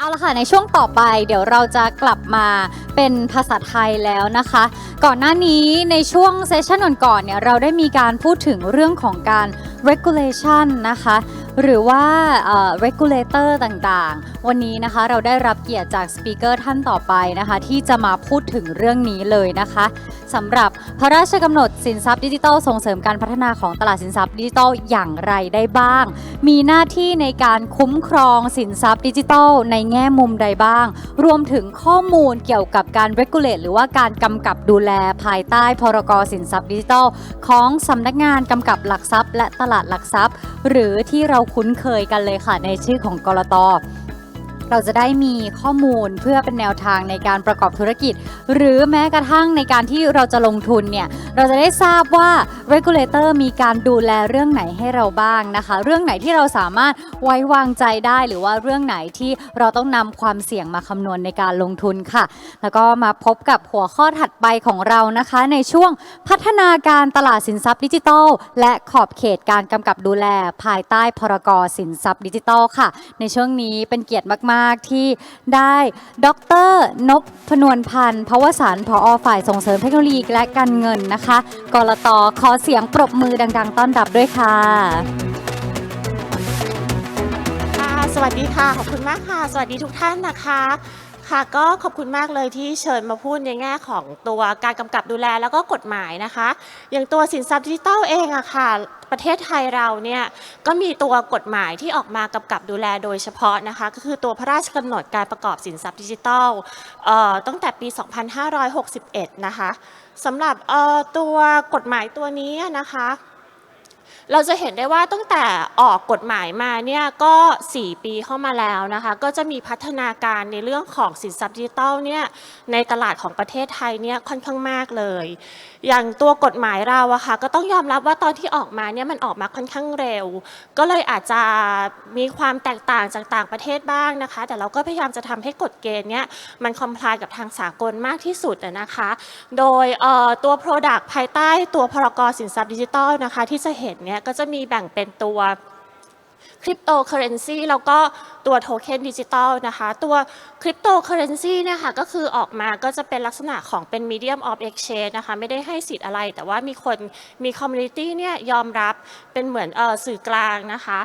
เอาละค่ะในช่วงต่อไปเดี๋ยวเราจะกลับมาเป็นภาษาไทยแล้วนะคะ ก่อนหน้านี้ในช่วงเซสชันก่อนๆเนี่ยเราได้มีการพูดถึงเรื่องของการ regulation นะคะ หรือว่า regulator ต่างๆ วันนี้นะคะเราได้รับเกียรติจากสปีกเกอร์ท่านต่อไปนะคะ ที่จะมาพูดถึงเรื่องนี้เลยนะคะสำหรับพระราชกำหนดสินทรัพย์ดิจิทัลส่งเสริมการพัฒนาของตลาดสินทรัพย์ดิจิทัลอย่างไรได้บ้าง มีหน้าที่ในการคุ้มครองสินทรัพย์ดิจิทัลในแง่มุมใดบ้าง รวมถึงข้อมูลเกี่ยวกับการ regulate หรือว่าการกำกับดูแลภายใต้พรกสินทรัพย์ดิจิทัลของสำนักงานกำกับหลักทรัพย์ และตลาดหลักทรัพย์หรือที่เราคุ้นเคยกันเลยค่ะในชื่อของกรต เราจะได้มีข้อมูลเพื่อเป็นแนวทางในการประกอบธุรกิจ หรือแม้กระทั่งในการที่เราจะลงทุนเนี่ยเราจะได้ทราบว่า regulator มีการดูแลเรื่องไหนให้เราบ้างนะคะ เรื่องไหนที่เราสามารถไว้วางใจได้หรือว่าเรื่องไหนที่เราต้องนำความเสี่ยงมาคำนวณในการลงทุนค่ะ แล้วก็มาพบกับหัวข้อถัดไปของเรานะคะ ในช่วงพัฒนาการตลาดสินทรัพย์ดิจิทัล และขอบเขตการกำกับดูแล ภายใต้พรกสินทรัพย์ดิจิทัลค่ะ ในช่วงนี้เป็นเกียรติมากๆที่ได้ดรนพพนวลพันธ์พวสารผอฝ่ายส่งเสริมเทคโนโลยีและการเงินนะคะกรตขอเสียงปรบมือดัง ๆ ต้อนรับด้วยค่ะ ค่ะ สวัสดีค่ะ ขอบคุณมากค่ะ สวัสดีทุกท่านนะคะ ค่ะก็ขอบคุณมากเลยที่เชิญมาพูดในแง่ของตัวการกำกับดูแลแล้วก็กฎหมายนะคะ อย่างตัวสินทรัพย์ดิจิทัลเองอะค่ะ ประเทศไทยเราเนี่ยก็มีตัวกฎหมายที่ออกมากำกับดูแลโดยเฉพาะนะคะ ก็คือตัวพระราชกำหนดการประกอบสินทรัพย์ดิจิทัลตั้งแต่ปี 2561 นะคะสำหรับตัวกฎหมายตัวนี้นะคะ เราจะเห็นได้ว่าตั้งแต่ออกกฎหมายมาเนี่ยก็ 4 ปีเข้ามาแล้วนะคะก็จะมีพัฒนาการในเรื่องของสินทรัพย์ดิจิทัลเนี่ยในตลาดของประเทศไทยเนี่ยค่อนข้างมากเลย อย่างตัวกฎหมายเราอะค่ะก็ต้องยอมรับว่าตอนที่ออกมาเนี่ยมันออกมาค่อนข้างเร็ว ก็เลยอาจจะมีความแตกต่างจากต่างประเทศบ้างนะคะ แต่เราก็พยายามจะทำให้กฎเกณฑ์เนี่ยมันคอมพลายกับทางสากลมากที่สุดนะคะ โดยตัว Product ภายใต้ตัวพรกสินทรัพย์ดิจิทัลนะคะที่จะเห็นเนี่ยก็จะมีแบ่งเป็นตัวคริปโตเคอเรนซีแล้วก็ตัวโทเค็นดิจิตอลนะคะ ตัวคริปโตเคอเรนซีเนี่ยค่ะก็คือออกมาก็จะเป็นลักษณะของเป็น medium of exchange นะคะ ไม่ได้ให้สิทธิ์อะไร แต่ว่ามีคนมีคอมมูนิตี้เนี่ยยอมรับเป็นเหมือนออสื่อกลางนะคะ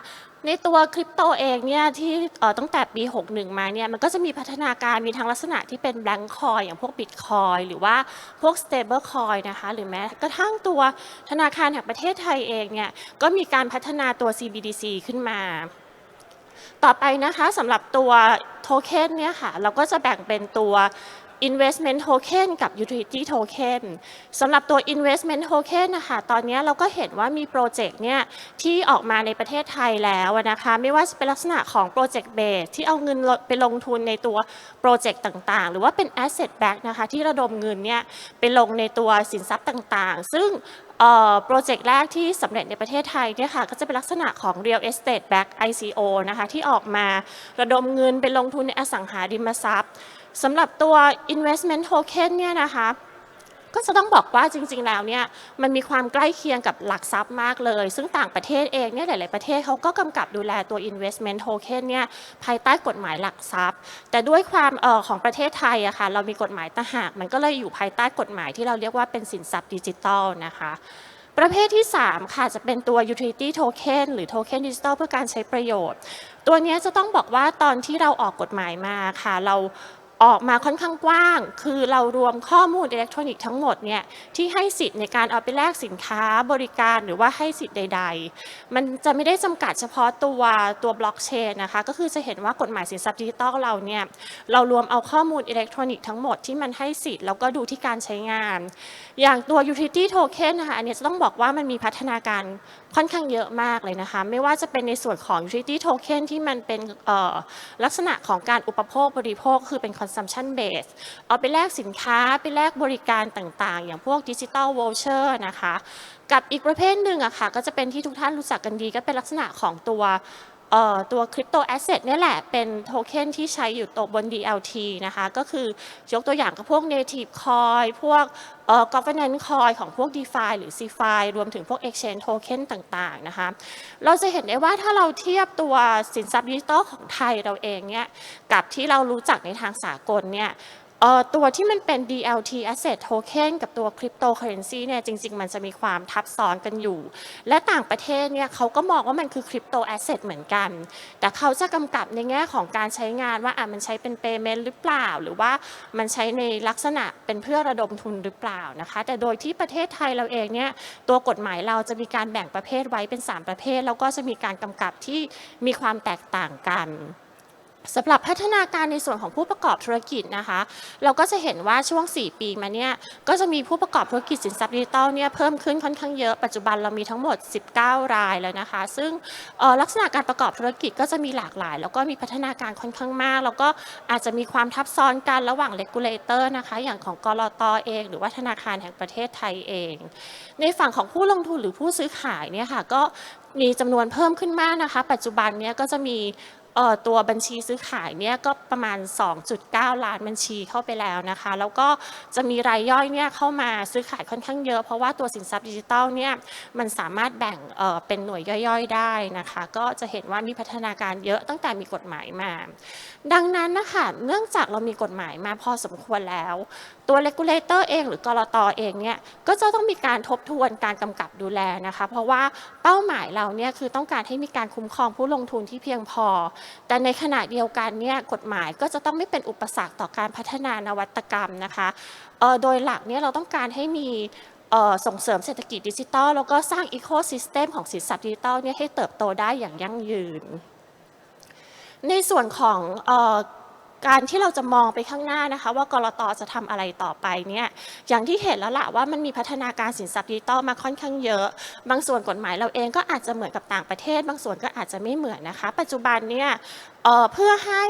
ในตัวคริปโตเองเนี่ยที่ตั้งแต่ปี 61 มาเนี่ยมันก็จะมีพัฒนาการมีทั้งลักษณะที่เป็นแบงค์คอยอย่างพวกบิตคอยหรือว่าพวก stable coin นะคะหรือแม้กระทั่งตัวธนาคารแห่งประเทศไทยเองเนี่ยก็มีการพัฒนาตัว CBDC ขึ้นมา ต่อไปนะคะสำหรับตัวโทเค็นเนี่ยค่ะเราก็จะแบ่งเป็นตัว investment token กับ utility token สำหรับตัว investment token นะคะตอนนี้เราก็เห็นว่ามีโปรเจกต์เนี่ยที่ออกมาในประเทศไทยแล้วนะคะไม่ว่าจะเป็นลักษณะของโปรเจกต์เบสที่เอาเงินไปลงทุนในตัวโปรเจกต์ต่างๆ หรือว่าเป็น asset back นะคะที่ระดมเงินเนี่ยไปลงในตัวสินทรัพย์ต่างๆ ซึ่งโปรเจกต์แรกที่สำเร็จในประเทศไทยเนี่ยค่ะก็จะเป็นลักษณะของ real estate back ICO นะคะที่ออกมาระดมเงินไปลงทุนในอสังหาริมทรัพย์ สำหรับตัว investment token เนี่ยนะคะก็จะต้องบอกว่าจริงๆ แล้วเนี่ยมันมีความใกล้เคียงกับหลักทรัพย์มากเลย ซึ่งต่างประเทศเองเนี่ยหลายๆประเทศเขาก็กำกับดูแลตัว investment token เนี่ยภายใต้กฎหมายหลักทรัพย์ แต่ด้วยความเอ่อของประเทศไทยอะค่ะเรามีกฎหมายต่างหาก มันก็เลยอยู่ภายใต้กฎหมายที่เราเรียกว่าเป็นสินทรัพย์ดิจิทัลนะคะประเภทที่ 3 ค่ะจะเป็นตัว utility token หรือ token digital เพื่อการใช้ประโยชน์ ตัวนี้จะต้องบอกว่าตอนที่เราออกกฎหมายมาค่ะ เรา ออกมาค่อนข้างกว้าง คือเรารวมข้อมูลอิเล็กทรอนิกส์ทั้งหมดเนี่ยที่ให้สิทธิ์ในการเอาไปแลกสินค้าบริการหรือว่าให้สิทธิ์ใด ๆ มันจะไม่ได้จำกัดเฉพาะตัวตัวบล็อกเชนนะคะ ก็คือจะเห็นว่ากฎหมายสินทรัพย์ดิจิทัลเราเนี่ยเรารวมเอาข้อมูลอิเล็กทรอนิกส์ทั้งหมดที่มันให้สิทธิ์แล้วก็ดูที่การใช้งาน อย่างตัว utility token นะคะอันนี้จะต้องบอกว่ามันมีพัฒนาการ ค่อนข้างเยอะมากเลยนะคะ ไม่ว่าจะเป็นในส่วนของ utility token ที่มันเป็นลักษณะของการอุปโภคบริโภค คือเป็น consumption base เอาไปแลกสินค้าไปแลกบริการต่างๆ อย่างพวก digital voucher นะคะ กับอีกประเภทหนึ่งอะค่ะก็จะเป็นที่ทุกท่านรู้จักกันดีก็เป็นลักษณะของตัว ตัวคริปโตแอสเซทเนี่ยแหละเป็นโทเค็นที่ใช้อยู่ตัวบน DLT นะคะก็คือยกตัวอย่างกับพวก Native Coin พวกเอ่อ Governance Coin ของพวก DeFi หรือ CeFi รวมถึงพวก Exchange Token ต่างๆนะคะเราจะเห็นได้ว่าถ้าเราเทียบตัวสินทรัพย์ดิจิตอลของไทยเราเองเนี่ยกับที่เรารู้จักในทางสากลเนี่ย เอ่อตัวที่มันเป็น DLT Asset Token กับตัว Cryptocurrency เนี่ยจริง ๆ มันจะมีความทับซ้อนกันอยู่ และต่างประเทศเนี่ยเขาก็มองว่ามันคือ Crypto Asset เหมือนกัน แต่เขาจะกำกับในแง่ของการใช้งานว่าอะมันใช้เป็น Payment หรือเปล่า หรือว่ามันใช้ในลักษณะเป็นเพื่อระดมทุนหรือเปล่านะคะ แต่โดยที่ประเทศไทยเราเองเนี่ยตัวกฎหมายเราจะมีการแบ่งประเภทไว้เป็น 3 ประเภท แล้วก็จะมีการกำกับที่มีความแตกต่างกัน สำหรับพัฒนาการในส่วนของผู้ประกอบธุรกิจนะคะ เราก็จะเห็นว่าช่วง 4 ปีมาเนี่ยก็จะมีผู้ประกอบธุรกิจสินทรัพย์ดิจิทัลเนี่ยเพิ่มขึ้นค่อนข้างเยอะปัจจุบันเรามีทั้งหมด 19 รายแล้วนะคะ ซึ่งออลักษณะการประกอบธุรกิจก็จะมีหลากหลาย แล้วก็มีพัฒนาการค่อนข้างมาก แล้วก็อาจจะมีความทับซ้อนกันระหว่างเลกูลเลเตอร์นะคะ อย่างของกรอตเอง หรือว่าธนาคารแห่งประเทศไทยเอง ในฝั่งของผู้ลงทุนหรือผู้ซื้อขายเนี่ยค่ะก็มีจำนวนเพิ่มขึ้นมากนะคะ ปัจจุบันเนี่ยก็จะมี ตัวบัญชีซื้อขายเนี่ยก็ประมาณ 2.9 ล้านบัญชีเข้าไปแล้วนะคะ แล้วก็จะมีรายย่อยเนี่ยเข้ามาซื้อขายค่อนข้างเยอะ เพราะว่าตัวสินทรัพย์ดิจิทัลเนี่ยมันสามารถแบ่งเป็นหน่วยย่อยๆได้นะคะ ก็จะเห็นว่ามีพัฒนาการเยอะตั้งแต่มีกฎหมายมา ดังนั้นนะคะเนื่องจากเรามีกฎหมายมาพอสมควรแล้ว ตัว regulator เองหรือกรตเองเนี่ยก็จะต้องมีการทบทวนการกำกับดูแลนะคะ เพราะว่าเป้าหมายเราเนี่ยคือต้องการให้มีการคุ้มครองผู้ลงทุนที่เพียงพอแต่ในขณะเดียวกันเนี่ยกฎหมายก็จะต้องไม่เป็นอุปสรรคต่อการพัฒนานวัตกรรมนะคะโดยหลักเนี่ยเราต้องการให้มีส่งเสริมเศรษฐกิจดิจิทัล แล้วก็สร้างอีโคซิสเต็มของสินทรัพย์ดิจิทัลเนี่ยให้เติบโตได้อย่างยั่งยืน ในส่วนของ การที่เราจะมองไปข้างหน้านะคะ ว่ากรตจะทำอะไรต่อไปเนี่ยอย่างที่เห็นแล้วล่ะว่ามันมีพัฒนาการสินทรัพย์ดิจิตอลมาค่อนข้างเยอะ บางส่วนกฎหมายเราเองก็อาจจะเหมือนกับต่างประเทศ บางส่วนก็อาจจะไม่เหมือนนะคะ ปัจจุบันเนี่ย เพื่อให้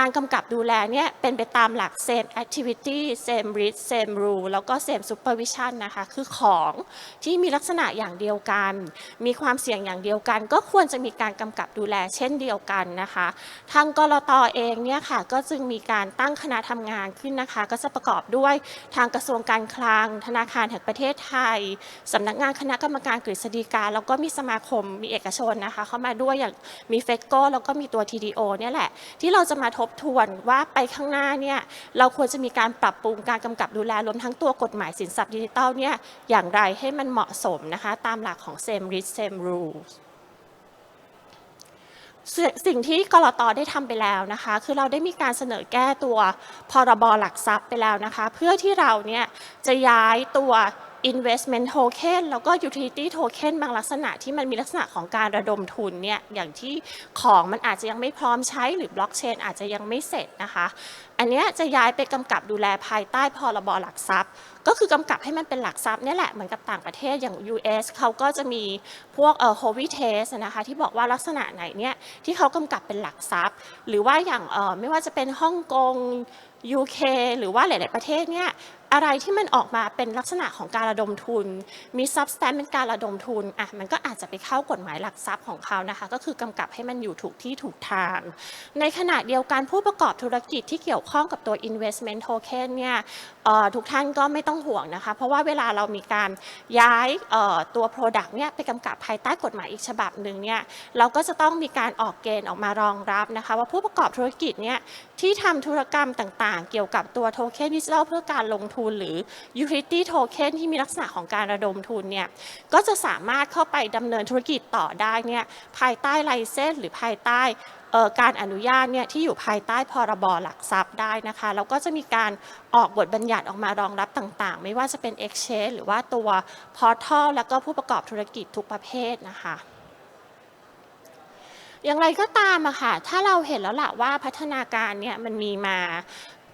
การกำกับดูแลเนี่ยเป็นไปตามหลัก same activity same risk same rule แล้วก็ same supervision นะคะ คือของที่มีลักษณะอย่างเดียวกัน มีความเสี่ยงอย่างเดียวกัน ก็ควรจะมีการกำกับดูแลเช่นเดียวกันนะคะ ทางกรตเองเนี่ยค่ะ ก็จึงมีการตั้งคณะทำงานขึ้นนะคะ ก็จะประกอบด้วยทางกระทรวงการคลัง ธนาคารแห่งประเทศไทยสำนักงานคณะกรรมการกฤษฎีกาแล้วก็มีสมาคมมีเอกชนนะคะ เข้ามาด้วยอย่างมีเฟโกแล้วก็มีตัว TDO เนี่ยแหละ ที่เราจะมาทบทวนว่าไปข้างหน้าเนี่ยเราควรจะมีการปรับปรุงการกำกับดูแลรวมทั้งตัวกฎหมายสินทรัพย์ดิจิทัลเนี่ยอย่างไรให้มันเหมาะสมนะคะตามหลักของ same risk same rules สิ่งสิ่งที่กรตได้ทำไปแล้วนะคะ คือเราได้มีการเสนอแก้ตัวพรบหลักทรัพย์ไปแล้วนะคะ เพื่อที่เราเนี่ยจะย้ายตัว investment token แล้วก็ utility token บางลักษณะที่มันมีลักษณะของการระดมทุนเนี่ยอย่างที่ของมันอาจจะยังไม่พร้อมใช้หรือบล็อกเชนอาจจะยังไม่เสร็จนะคะ อันนี้จะย้ายไปกำกับดูแลภายใต้พรบหลักทรัพย์ ก็คือกำกับให้มันเป็นหลักทรัพย์นี่แหละเหมือนกับต่างประเทศอย่าง US เขาก็จะมีพวกเอ่อ Hovi Test นะคะที่บอกว่าลักษณะไหนเนี่ยที่เขากำกับเป็นหลักทรัพย์ หรือว่าอย่างเอ่อไม่ว่าจะเป็นฮ่องกง UK หรือว่าหลาย ๆ ประเทศเนี่ย อะไรที่มันออกมาเป็นลักษณะของการระดมทุน มี substance เป็นการระดมทุนอะมันก็อาจจะไปเข้ากฎหมายหลักทรัพย์ของเขานะคะ ก็คือกำกับให้มันอยู่ถูกที่ถูกทาง ในขณะเดียวกันผู้ประกอบธุรกิจที่เกี่ยวข้องกับตัว investment token เนี่ย ทุกท่านก็ไม่ต้องห่วงนะคะ เพราะว่าเวลาเรามีการย้ายตัว product เนี่ยไปกำกับภายใต้กฎหมายอีกฉบับหนึ่งเนี่ยเราก็จะต้องมีการออกเกณฑ์ออกมารองรับนะคะ ว่าผู้ประกอบธุรกิจเนี่ยที่ทำธุรกรรมต่างๆ เกี่ยวกับตัวโทเค็นดิจิทัลเพื่อการลงทุนหรือ utility token ที่มีลักษณะของการระดมทุนเนี่ยก็จะสามารถเข้าไปดำเนินธุรกิจต่อได้เนี่ยภายใต้ไลเซนส์หรือภายใต้ การอนุญาตเนี่ยที่อยู่ภายใต้พรบหลักทรัพย์ได้นะคะแล้วก็จะมีการออกบทบัญญัติออกมารองรับต่างๆ ไม่ว่าจะเป็น Exchange หรือว่าตัว Portal แล้วก็ผู้ประกอบธุรกิจทุกประเภทนะคะอย่างไรก็ตามอะค่ะ ถ้าเราเห็นแล้วล่ะว่าพัฒนาการเนี่ยมันมีมา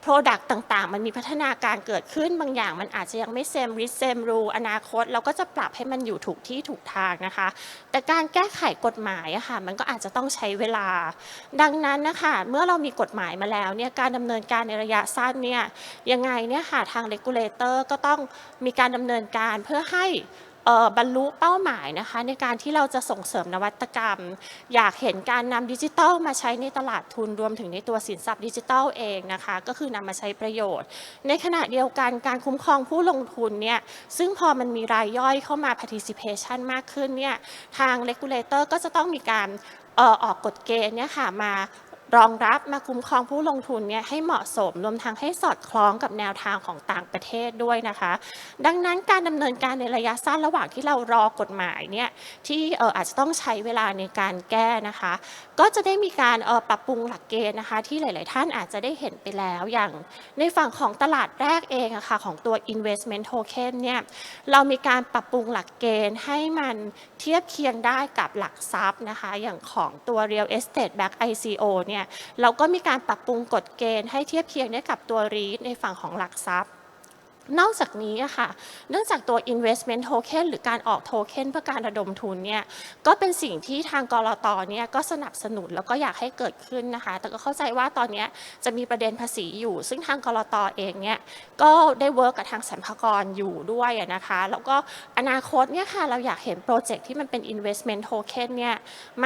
Product ต่างๆ มันมีพัฒนาการเกิดขึ้นบางอย่าง มันอาจจะยังไม่เซมริสเซมรูอนาคต เราก็จะปรับให้มันอยู่ถูกที่ถูกทางนะคะ แต่การแก้ไขกฎหมายอะค่ะมันก็อาจจะต้องใช้เวลา ดังนั้นนะคะเมื่อเรามีกฎหมายมาแล้วเนี่ยการดำเนินการในระยะสั้นเนี่ยยังไงเนี่ยค่ะทาง regulator ก็ต้องมีการดำเนินการเพื่อให้ บรรลุเป้าหมายนะคะในการที่เราจะส่งเสริมนวัตกรรม อยากเห็นการนำดิจิทัลมาใช้ในตลาดทุนรวมถึงในตัวสินทรัพย์ดิจิทัลเองนะคะก็คือนำมาใช้ประโยชน์ ในขณะเดียวกันการคุ้มครองผู้ลงทุนเนี่ยซึ่งพอมันมีรายย่อยเข้ามา participation มากขึ้นเนี่ยทาง regulator ก็จะต้องมีการออกกฎเกณฑ์เนี่ยค่ะมา รองรับมาคุ้มครองผู้ลงทุนเนี่ยให้เหมาะสมรวมทั้งให้สอดคล้องกับแนวทางของต่างประเทศด้วยนะคะ ดังนั้นการดำเนินการในระยะสั้นระหว่างที่เรารอกฎหมายเนี่ยที่เอออาจจะต้องใช้เวลาในการแก้นะคะ ก็จะได้มีการเออปรับปรุงหลักเกณฑ์นะคะ ที่หลาย ๆ ท่านอาจจะได้เห็นไปแล้วอย่างในฝั่งของตลาดแรกเองอะค่ะของตัว investment token เนี่ยเรามีการปรับปรุงหลักเกณฑ์ให้มันเทียบเคียงได้กับหลักทรัพย์นะคะ อย่างของตัว real estate back ICO เนี่ยเราก็มีการปรับปรุงกฎเกณฑ์ให้เทียบเคียงได้กับตัวรีดในฝั่งของหลักทรัพย์ นอกจากนี้ค่ะ เนื่องจากตัว investment token หรือการออกโทเค็นเพื่อการระดมทุนเนี่ย ก็เป็นสิ่งที่ทางกรตเนี่ยก็สนับสนุนแล้วก็อยากให้เกิดขึ้นนะคะ แต่ก็เข้าใจว่าตอนนี้จะมีประเด็นภาษีอยู่ ซึ่งทางกรตเองเนี่ย ก็ได้เวิร์กกับทางสรรพากรอยู่ด้วยนะคะ แล้วก็อนาคตเนี่ยค่ะ เราอยากเห็นโปรเจกต์ที่มันเป็น investment token เนี่ย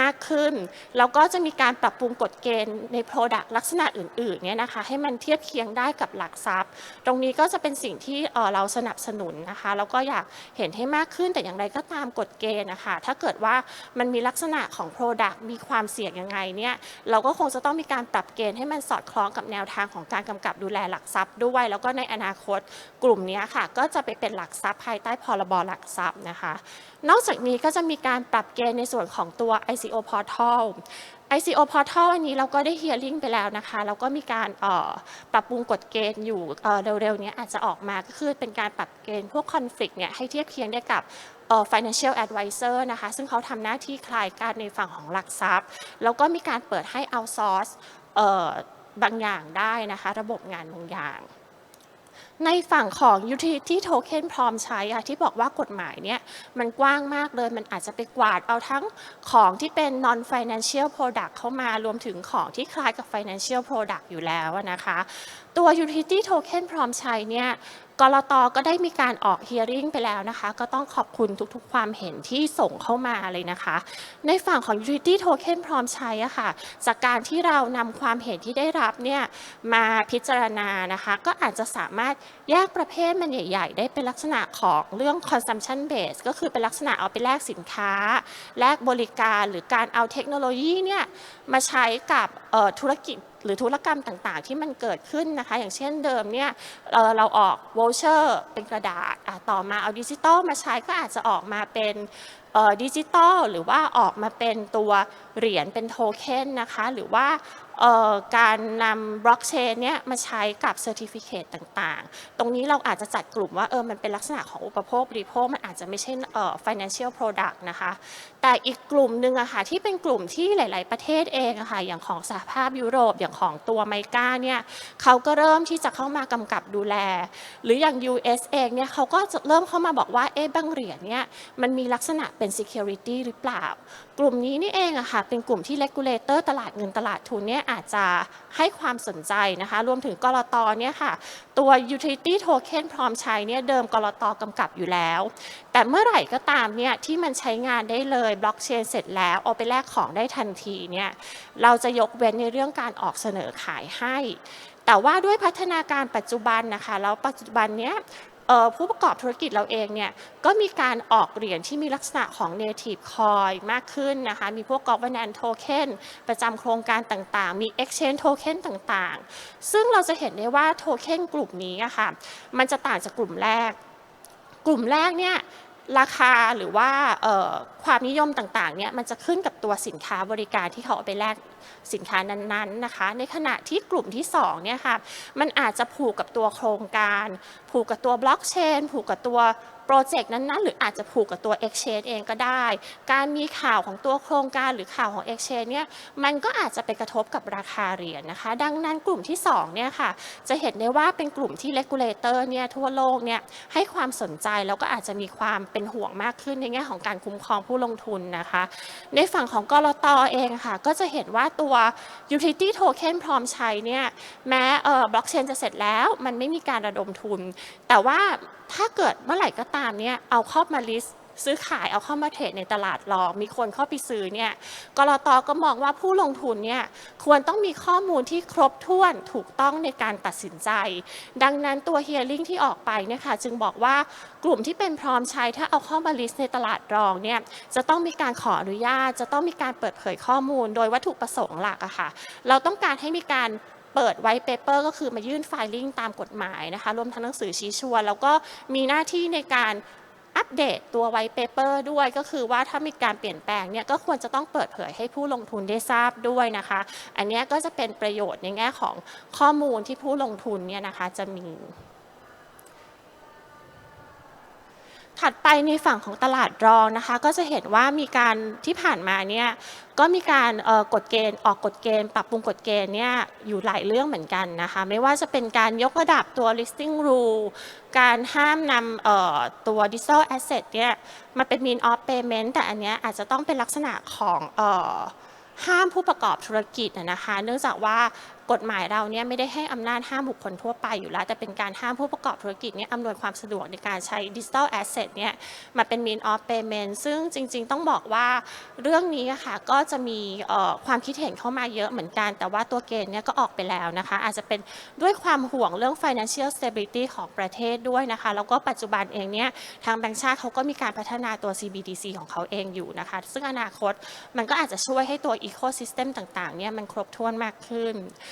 มากขึ้น แล้วก็จะมีการปรับปรุงกฎเกณฑ์ใน product ลักษณะอื่นๆเนี่ยนะคะ ให้มันเทียบเคียงได้กับหลักทรัพย์ ตรงนี้ก็จะเป็นสิ่งที่เราสนับสนุนนะคะแล้วก็อยากเห็นให้มากขึ้นแต่อย่างไรก็ตามกฎเกณฑ์นะคะถ้าเกิดว่ามันมีลักษณะของ Product มีความเสี่ยงยังไงเนี่ยเราก็คงจะต้องมีการปรับเกณฑ์ให้มันสอดคล้องกับแนวทางของการกำกับดูแลหลักทรัพย์ด้วย แล้วก็ในอนาคตกลุ่มนี้ค่ะก็จะไปเป็นหลักทรัพย์ภายใต้พรบหลักทรัพย์นะคะ นอกจากนี้ก็จะมีการปรับเกณฑ์ในส่วนของตัว ICO Portal ICO Portal อันนี้เราก็ได้ hearing ไปแล้วนะคะ แล้วก็มีการออปรับปรุงกฎเกณฑ์อยู่เออเร็วๆนี้อาจจะออกมาก็คือเป็นการปรับเกณฑ์พวก conflict เนี่ยให้เทียบเคียงได้กับออ financial advisor นะคะ ซึ่งเขาทำหน้าที่คลายกันในฝั่งของหลักทรัพย์ แล้วก็มีการเปิดให้ outsource ออบางอย่างได้นะคะ ระบบงานบางอย่าง ในฝั่งของยูทิลิตี้โทเค็นพร้อมใช้อะที่บอกว่ากฎหมายเนี่ยมันกว้างมากเลยมันอาจจะไปกวาดเอาทั้งของที่เป็น non financial product เข้ามารวมถึงของที่คล้ายกับ financial product อยู่แล้วนะคะ ตัว utility token พร้อมใช้เนี่ย กรตก็ได้มีการออก hearing ไปแล้วนะคะ ก็ต้องขอบคุณทุกๆ ความเห็นที่ส่งเข้ามาเลยนะคะ ในฝั่งของ utility token พร้อมใช้อะค่ะ จากการที่เรานำความเห็นที่ได้รับเนี่ยมาพิจารณานะคะ ก็อาจจะสามารถแยกประเภทมันใหญ่ ๆ ได้เป็นลักษณะของเรื่อง consumption base ก็คือเป็นลักษณะเอาไปแลกสินค้า แลกบริการหรือการเอาเทคโนโลยีเนี่ยมาใช้กับธุรกิจ หรือธุรกรรมต่างๆ ที่มันเกิดขึ้นนะคะ อย่างเช่นเดิมเนี่ยเเราออก voucher เป็นกระดาษต่อมาเอาดิจิตอลมาใช้ก็อาจจะออกมาเป็นดิจิตอลหรือว่าออกมาเป็นตัวเหรียญเป็นโทเค็นนะคะหรือว่าการนำบล็อกเชนเนี่ยมาใช้กับเซอร์ติฟิเคตต่างๆ ตรงนี้เราอาจจะจัดกลุ่มว่าเออมันเป็นลักษณะของอุปโภคบริโภค มันอาจจะไม่ใช่เอ่อ financial product นะคะ แต่อีกกลุ่มหนึ่งอะค่ะที่เป็นกลุ่มที่หลาย ๆ ประเทศเองอะค่ะอย่างของสหภาพยุโรปอย่างของตัวไมก้าเนี่ยเขาก็เริ่มที่จะเข้ามากำกับดูแล หรืออย่าง US เองเนี่ยเขาก็จะเริ่มเข้ามาบอกว่าเอ๊ะบางเหรียญเนี่ยมันมีลักษณะเป็น security หรือเปล่า กลุ่มนี้นี่เองอะค่ะเป็นกลุ่มที่ regulator ตลาดเงินตลาดทุนเนี่ยอาจจะให้ความสนใจนะคะรวมถึงกรตเนี่ยค่ะตัว utility token พร้อมใช้เนี่ยเดิมกรตกำกับอยู่แล้ว แต่เมื่อไหร่ก็ตามเนี่ยที่มันใช้งานได้เลยบล็อกเชนเสร็จแล้วเอาไปแลกของได้ทันทีเนี่ยเราจะยกเว้นในเรื่องการออกเสนอขายให้ แต่ว่าด้วยพัฒนาการปัจจุบันนะคะแล้วปัจจุบันเนี้ยผู้ประกอบธุรกิจเราเองเนี่ยก็มีการออกเหรียญที่มีลักษณะของ native coin มากขึ้นนะคะ มีพวก governance token ประจำโครงการต่างๆ มี exchange token ต่างๆ ซึ่งเราจะเห็นได้ว่าโทเค็นกลุ่มนี้อะค่ะมันจะต่างจากกลุ่มแรก กลุ่มแรกเนี่ย ราคาหรือว่าความนิยมต่างๆเนี่ยมันจะขึ้นกับตัวสินค้าบริการที่เขาเอาไปแลกสินค้านั้นๆนะคะ ในขณะที่กลุ่มที่สองเนี่ยค่ะมันอาจจะผูกกับตัวโครงการ ผูกกับตัวบล็อกเชนผูกกับตัว โปรเจกต์นั้น ๆ หรืออาจจะผูกกับตัว Exchange เองก็ได้ การมีข่าวของตัวโครงการหรือข่าวของ Exchange เนี่ยมันก็อาจจะไปกระทบกับราคาเหรียญนะคะ ดังนั้นกลุ่มที่สองเนี่ยค่ะจะเห็นได้ว่าเป็นกลุ่มที่ regulator เนี่ยทั่วโลกเนี่ยให้ความสนใจแล้วก็อาจจะมีความเป็นห่วงมากขึ้นในแง่ของการคุ้มครองผู้ลงทุนนะคะ ในฝั่งของกรตเองค่ะ ก็จะเห็นว่าตัว utility token พร้อมใช้เนี่ยแม้เอ่อบล็อกเชนจะเสร็จแล้วมันไม่มีการระดมทุน แต่ว่า ถ้าเกิดเมื่อไหร่ก็ตามเนี่ยเอาเข้ามา list ซื้อขายเอาเข้ามาเทรดในตลาดรองมีคนเข้าไปซื้อเนี่ยกรตก็มองว่าผู้ลงทุนเนี่ยควรต้องมีข้อมูลที่ครบถ้วนถูกต้องในการตัดสินใจ ดังนั้นตัว hearing ที่ออกไปเนี่ยค่ะจึงบอกว่ากลุ่มที่เป็นพร้อมใช้ถ้าเอาเข้ามา list ในตลาดรองเนี่ยจะต้องมีการขออนุญาต จะต้องมีการเปิดเผยข้อมูล โดยวัตถุประสงค์หลักอะค่ะเราต้องการให้มีการ เปิดไว้เปเปอร์ก็คือมายื่นไฟลิ่งตามกฎหมายนะคะรวมทั้งหนังสือชี้ชวน แล้วก็มีหน้าที่ในการอัปเดตตัวไวเปเปอร์ด้วยก็คือว่าถ้ามีการเปลี่ยนแปลงเนี่ยก็ควรจะต้องเปิดเผยให้ผู้ลงทุนได้ทราบด้วยนะคะ อันนี้ก็จะเป็นประโยชน์ในแง่ของข้อมูลที่ผู้ลงทุนเนี่ยนะคะจะมี ถัดไปในฝั่งของตลาดรองนะคะ ก็จะเห็นว่ามีการที่ผ่านมาเนี่ยก็มีการกฎเกณฑ์ออกกฎเกณฑ์ ปรับปรุงกฎเกณฑ์เนี่ยอยู่หลายเรื่องเหมือนกันนะคะ ไม่ว่าจะเป็นการยกระดับตัว listing rule การห้ามนำตัว digital asset เนี่ยมาเป็น mean of payment แต่อันเนี้ยอาจจะต้องเป็นลักษณะของห้ามผู้ประกอบธุรกิจนะคะ เนื่องจากว่ากฎหมายเราเนี่ยไม่ได้ให้อำนาจห้ามบุคคลทั่วไปอยู่แล้ว แต่เป็นการห้ามผู้ประกอบธุรกิจเนี่ยอำนวยความสะดวกในการใช้ดิจิ t a ลแอสเซทเนี่ยมาเป็น mean of payment ซึ่งจริง ๆ ต้องบอกว่าเรื่องนี้ค่ะก็จะมีความคิดเห็นเข้ามาเยอะเหมือนกัน แต่ว่าตัวเกณฑ์เนี่ยก็ออกไปแล้วนะคะ อาจจะเป็นด้วยความห่วงเรื่อง financial stability ของประเทศด้วยนะคะ แล้วก็ปัจจุบันเองเนี่ยทางแบงก์ชาติเขาก็มีการพัฒนาตัว CBDC ของเขาเองอยู่นะคะ ซึ่งอนาคตมันก็อาจจะช่วยให้ตัว ecosystem ต่างๆเนี่ยมันครบถ้วนมากขึ้น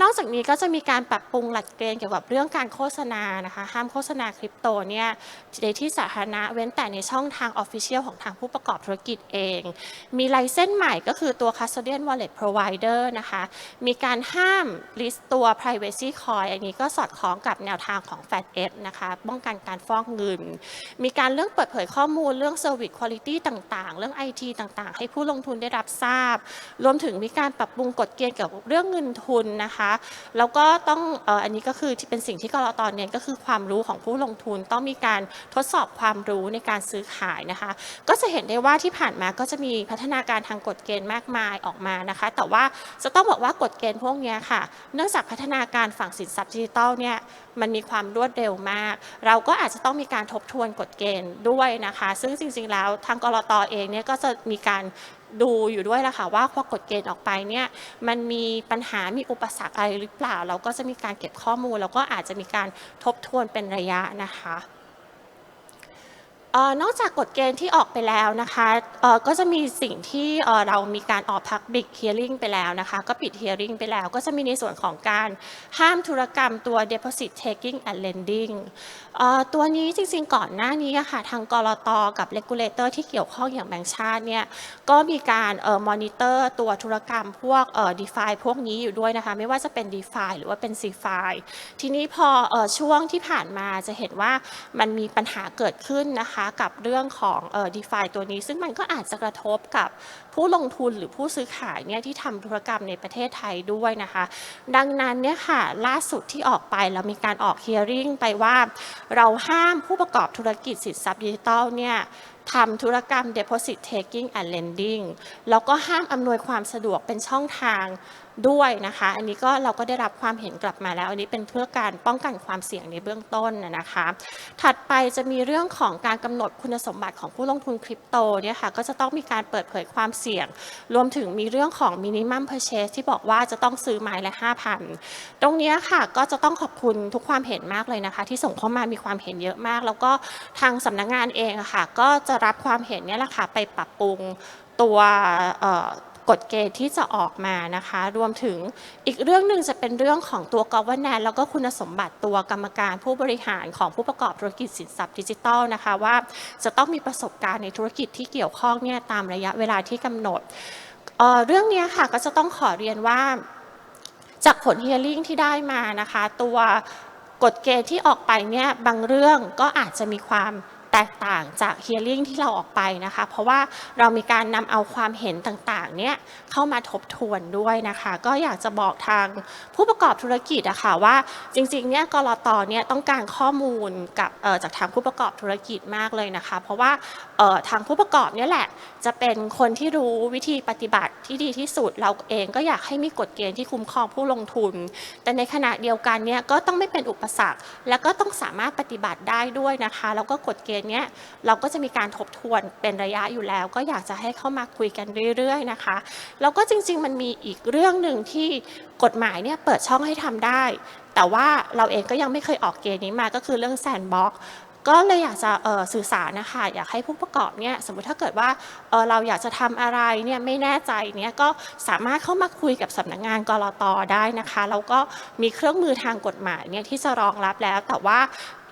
นอกจากนี้ก็จะมีการปรับปรุงหลักเกณฑ์เกี่ยวกับเรื่องการโฆษณานะคะ ห้ามโฆษณาคริปโตเนี่ยในที่สาธารณะเว้นแต่ในช่องทาง Official ของทางผู้ประกอบธุรกิจเอง มีไลเซนส์ใหม่ก็คือตัว Custodian Wallet Provider นะคะ มีการห้าม list ตัว Privacy Coin อันนี้ก็สอดคล้องกับแนวทางของ FATF นะคะป้องกันการฟอกเงิน มีการเรื่องเปิดเผยข้อมูลเรื่อง Service Quality ต่างๆ เรื่อง IT ต่างๆ ให้ผู้ลงทุนได้รับทราบ รวมถึงมีการปรับปรุงกฎเกณฑ์เกี่ยวกับเรื่องเงินทุนนะคะแล้วก็ต้องอ,อันนี้ก็คือที่เป็นสิ่งที่กรตเน้นก็คือความรู้ของผู้ลงทุนต้องมีการทดสอบความรู้ในการซื้อขายนะคะ ก็จะเห็นได้ว่าที่ผ่านมาก็จะมีพัฒนาการทางกฎเกณฑ์มากมายออกมานะคะ แต่ว่าจะต้องบอกว่ากฎเกณฑ์พวกนี้ค่ะ เนื่องจากพัฒนาการฝั่งสินทรัพย์ดิจิทัลเนี่ย มันมีความรวดเร็วมาก เราก็อาจจะต้องมีการทบทวนกฎเกณฑ์ด้วยนะคะ ซึ่งจริงๆแล้วทางกรตเองเนี่ยก็จะมีการดูอยู่ด้วยละค่ะว่าพอกฎเกณฑ์ออกไปเนี่ยมันมีปัญหา มีอุปสรรคอะไรหรือเปล่า เราก็จะมีการเก็บข้อมูล แล้วก็อาจจะมีการทบทวนเป็นระยะนะคะ ออนอกจากกฎเกณฑ์ที่ออกไปแล้วนะคะก็จะมีสิ่งที่เเรามีการออก Public Hearing ไปแล้วนะคะ ก็ปิด Hearing ไปแล้ว ก็จะมีในส่วนของการห้ามธุรกรรมตัว Deposit Taking and Lending ตัวนี้จริงๆก่อนหน้านี้ค่ะทางกรตกับ Regulator ที่เกี่ยวข้องอย่างแบงก์ชาติเนี่ยก็มีการเอ่อ monitor ตัวธุรกรรมพวกเอ่อ DeFi พวกนี้อยู่ด้วยนะคะ ไม่ว่าจะเป็น DeFi หรือว่าเป็น CeFi ทีนี้พออช่วงที่ผ่านมาจะเห็นว่ามันมีปัญหาเกิดขึ้นนะคะกับเรื่องของเอ่อ DeFi ตัวนี้ ซึ่งมันก็อาจจะกระทบกับผู้ลงทุนหรือผู้ซื้อขายเนี่ยที่ทำธุรกรรมในประเทศไทยด้วยนะคะ ดังนั้นเนี่ยค่ะล่าสุดที่ออกไปเรามีการออก hearing ไปว่าเราห้ามผู้ประกอบธุรกิจสินทรัพย์ดิจิทัลเนี่ยทำธุรกรรม deposit taking and lending แล้วก็ห้ามอำนวยความสะดวกเป็นช่องทาง ด้วยนะคะ อันนี้ก็เราก็ได้รับความเห็นกลับมาแล้ว อันนี้เป็นเพื่อการป้องกันความเสี่ยงในเบื้องต้นนะคะ ถัดไปจะมีเรื่องของการกำหนดคุณสมบัติของผู้ลงทุนคริปโตเนี่ยค่ะก็จะต้องมีการเปิดเผยความเสี่ยง รวมถึงมีเรื่องของ minimum purchase ที่บอกว่าจะต้องซื้อไม้ละ 5,000 ตรงนี้ค่ะก็จะต้องขอบคุณทุกความเห็นมากเลยนะคะ ที่ส่งเข้ามามีความเห็นเยอะมาก แล้วก็ทางสำนักงานเองค่ะก็จะรับความเห็นเนี่ยแหละค่ะไปปรับปรุงตัว กฎเกณฑ์ที่จะออกมานะคะ รวมถึงอีกเรื่องหนึ่งจะเป็นเรื่องของตัว governance แล้วก็คุณสมบัติตัวกรรมการผู้บริหารของผู้ประกอบธุรกิจสินทรัพย์ดิจิทัลนะคะว่าจะต้องมีประสบการณ์ในธุรกิจที่เกี่ยวข้องเนี่ยตามระยะเวลาที่กำหนดเเรื่องนี้ค่ะก็จะต้องขอเรียนว่าจากผล hearing ที่ได้มานะคะ ตัวกฎเกณฑ์ที่ออกไปเนี่ยบางเรื่องก็อาจจะมีความ แตกต่างจาก hearing ที่เราออกไปนะคะ เพราะว่าเรามีการนำเอาความเห็นต่างๆเนี่ยเข้ามาทบทวนด้วยนะคะ ก็อยากจะบอกทางผู้ประกอบธุรกิจอะค่ะว่าจริงๆเนี่ยกรตเนี่ยต้องการข้อมูลกับจากทางผู้ประกอบธุรกิจมากเลยนะคะ เพราะว่าทางผู้ประกอบเนี่ยแหละจะเป็นคนที่รู้วิธีปฏิบัติที่ดีที่สุดเราเองก็อยากให้มีกฎเกณฑ์ที่คุ้มครองผู้ลงทุน แต่ในขณะเดียวกันเนี่ยก็ต้องไม่เป็นอุปสรรค แล้วก็ต้องสามารถปฏิบัติได้ด้วยนะคะ แล้วก็กฎเกณฑ์เนี้ยเราก็จะมีการทบทวนเป็นระยะอยู่แล้ว ก็อยากจะให้เข้ามาคุยกันเรื่อยๆนะคะแล้วก็จริง ๆ มันมีอีกเรื่องหนึ่งที่กฎหมายเนี่ยเปิดช่องให้ทำได้ แต่ว่าเราเองก็ยังไม่เคยออกเกณฑ์นี้มาก็คือเรื่องแซนบ็อกก็เลยอยากจะสื่อสารนะคะอยากให้ผู้ประกอบเนี่ยสมมติถ้าเกิดว่าเเราอยากจะทำอะไรเนี่ยไม่แน่ใจเนี่ยก็สามารถเข้ามาคุยกับสำนักงานกรตได้นะคะแล้วก็มีเครื่องมือทางกฎหมายเนี่ยที่จะรองรับแล้ว แต่ว่า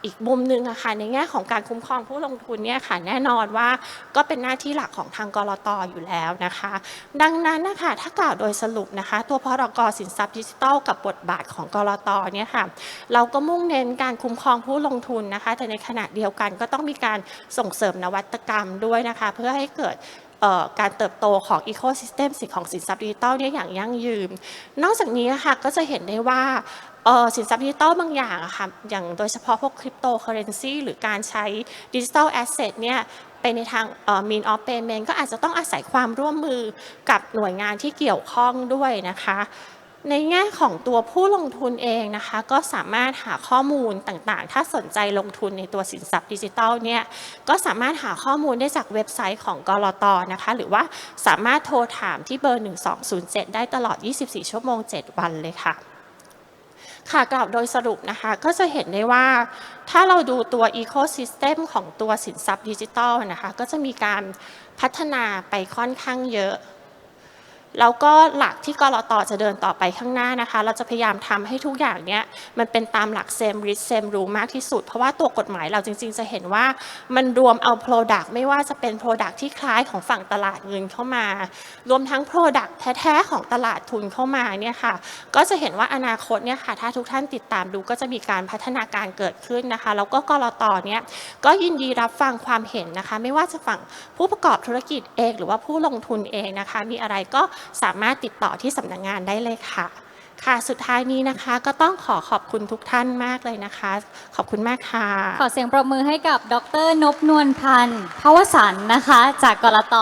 อีกมุมหนึ่งอะค่ะในแง่ของการคุ้มครองผู้ลงทุนเนี่ยค่ะแน่นอนว่าก็เป็นหน้าที่หลักของทางกรตอยู่แล้วนะคะ ดังนั้นนะคะถ้ากล่าวโดยสรุปนะคะ ตัวพรกสินทรัพย์ดิจิทัลกับบทบาทของกรตเนี่ยค่ะเราก็มุ่งเน้นการคุ้มครองผู้ลงทุนนะคะ แต่ในขณะเดียวกันก็ต้องมีการส่งเสริมนวัตกรรมด้วยนะคะ เพื่อให้เกิดการเติบโตของอีโค y ิสเต็มสิของสินทรัพย์ดิจิทัลเนี่ยอย่างยั่งยืน นอกจากนี้นะคะก็จะเห็นได้ว่า สินทรัพย์ดิจิทัลบางอย่างอะค่ะอย่างโดยเฉพาะพวกคริปโตเคอเรนซีหรือการใช้ดิจิทัลแอสเซทเนี่ยไปในทางเอ่อ mean of payment ก็อาจจะต้องอาศัยความร่วมมือกับหน่วยงานที่เกี่ยวข้องด้วยนะคะ ในแง่ของตัวผู้ลงทุนเองนะคะ ก็สามารถหาข้อมูลต่างๆ ถ้าสนใจลงทุนในตัวสินทรัพย์ดิจิทัลเนี่ยก็สามารถหาข้อมูลได้จากเว็บไซต์ของกรตนะคะ หรือว่าสามารถโทรถามที่เบอร์ 1207 ได้ตลอด 24 ชั่วโมง 7 วันเลยค่ะ ค่ะกล่าวโดยสรุปนะคะ ก็จะเห็นได้ว่าถ้าเราดูตัว Ecosystem ของตัวสินทรัพย์ดิจิทัลนะคะ ก็จะมีการพัฒนาไปค่อนข้างเยอะ แล้วก็หลักที่กรตจะเดินต่อไปข้างหน้านะคะ เราจะพยายามทำให้ทุกอย่างเนี้ยมันเป็นตามหลัก same risk same rule มากที่สุด เพราะว่าตัวกฎหมายเราจริง ๆ จะเห็นว่ามันรวมเอา Product ไม่ว่าจะเป็น Product ที่คล้ายของฝั่งตลาดเงินเข้ามา รวมทั้ง Product แท้ๆของตลาดทุนเข้ามาเนี่ยค่ะ ก็จะเห็นว่าอนาคตเนี่ยค่ะ ถ้าทุกท่านติดตามดูก็จะมีการพัฒนาการเกิดขึ้นนะคะ แล้วก็กรตเนี่ยก็ยินดีรับฟังความเห็นนะคะ ไม่ว่าจะฝั่งผู้ประกอบธุรกิจเอง หรือว่าผู้ลงทุนเองนะคะ มีอะไรก็สามารถติดต่อที่สำนักงานได้เลยค่ะ ค่ะสุดท้ายนี้นะคะก็ต้องขอขอบคุณทุกท่านมากเลยนะคะ ขอบคุณมากค่ะ ขอเสียงปรบมือให้กับดรนพนวลพันธ์ภวสันนะคะ จากกรต